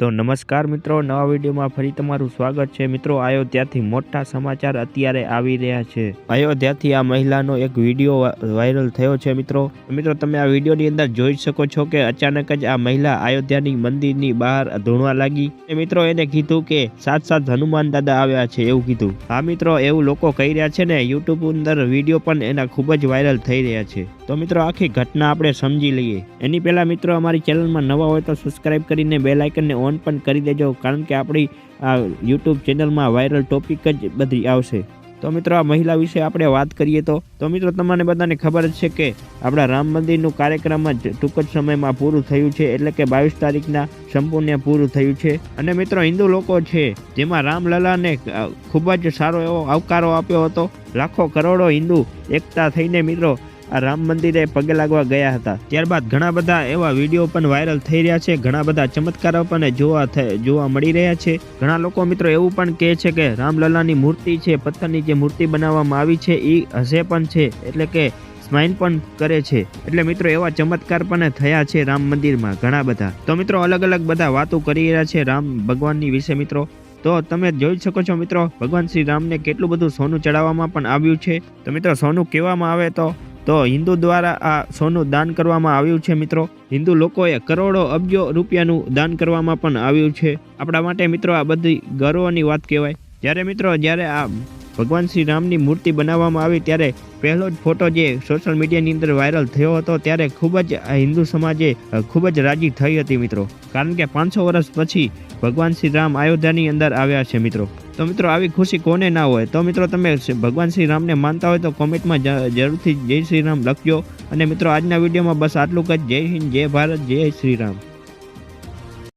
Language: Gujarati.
તો નમસ્કાર મિત્રો, નવા વિડીયોમાં ફરી તમારું સ્વાગત છે. મિત્રો, અયોધ્યાથી મોટા સમાચાર અત્યારે આવી રહ્યા છે. અયોધ્યાથી આ મહિલાનો એક વીડિયો વાયરલ થયો છે મિત્રો. મિત્રો, તમે આ વિડીયોની અંદર જોઈ શકો છો કે અચાનક જ આ મહિલા અયોધ્યાની મંદિરની બહાર ધૂણવા લાગી. એ મિત્રો એને કીધું કે સાત સાત હનુમાન દાદા આવ્યા છે એવું કીધું. હા મિત્રો, એવું લોકો કહી રહ્યા છે ને યુટ્યુબ અંદર વીડિયો પણ એના ખૂબ જ વાયરલ થઈ રહ્યા છે. તો મિત્રો, આખી ઘટના આપણે સમજી લઈએ. એની પહેલા મિત્રો, અમારી ચેનલમાં નવા હોય તો સબસ્ક્રાઈબ કરીને બેલ આઇકનને ઓન પણ કરી દેજો, કારણ કે આપણી, આ યુટ્યુબ ચેનલમાં વાયરલ ટોપિક જ બધી આવશે. તો મિત્રો, આ મહિલા વિશે આપણે વાત કરીએ તો તો મિત્રો, તમને બધાને ખબર જ છે કે આપણા રામ મંદિરનું કાર્યક્રમ જ ટૂંક જ સમયમાં પૂરું થયું છે, એટલે કે બાવીસ તારીખના સંપૂર્ણ પૂરું થયું છે. અને મિત્રો, હિન્દુ લોકો છે, જેમાં રામલલાને ખૂબ જ સારો એવો આવકારો આપ્યો હતો. લાખો કરોડો હિન્દુ એકતા થઈને મિત્રો આ રામ મંદિરે પગે લાગવા ગયા હતા. ત્યારબાદ ઘણા બધા એવા વીડિયો પણ વાયરલ થઈ રહ્યા છે. ઘણા બધા ચમત્કારો પણ જોવા જોવા મળી રહ્યા છે. ઘણા લોકો મિત્રો એવું પણ કહે છે કે રામલલાની મૂર્તિ છે, પથ્થરની જે મૂર્તિ બનાવવામાં આવી છે એ હશે પણ છે, એટલે કે સ્માઇન પણ કરે છે. એટલે મિત્રો એવા ચમત્કાર પણ થયા છે રામ મંદિરમાં ઘણા બધા. તો મિત્રો અલગ અલગ બધા વાતો કરી રહ્યા છે રામ ભગવાનની વિશે મિત્રો. તો તમે જોઈ શકો છો મિત્રો, ભગવાન શ્રી રામને કેટલું બધું સોનું ચડાવવામાં પણ આવ્યું છે. તો મિત્રો સોનું કહેવામાં આવે તો તો હિન્દુ દ્વારા આ સોનું દાન કરવામાં આવ્યું છે, મિત્રો. હિન્દુ લોકોએ કરોડો અબજો રૂપિયાનું દાન કરવામાં પણ આવ્યું છે. આપણા માટે, મિત્રો, આ બધી ગર્વની વાત કહેવાય. જ્યારે, મિત્રો, જ્યારે આ ભગવાન શ્રી રામની મૂર્તિ બનાવવામાં આવી, ત્યારે પહેલો જ ફોટો જે સોશિયલ મીડિયાની અંદર વાયરલ થયો હતો, ત્યારે ખૂબ જ હિન્દુ સમાજે ખૂબ જ રાજી થઈ હતી, મિત્રો. કારણ કે પાંચસો વર્ષ પછી ભગવાન શ્રી રામ અયોધ્યાની અંદર આવ્યા છે, મિત્રો. તો મિત્રો, આવી ખુશી કોને ના હોય? તો મિત્રો, તમે ભગવાન શ્રી રામને માનતા હોય તો કોમેન્ટમાં જરૂરથી જય શ્રી રામ લખજો. અને મિત્રો, આજના વિડીયોમાં બસ આટલું જ. જય હિન્દ, જય ભારત, જય શ્રી રામ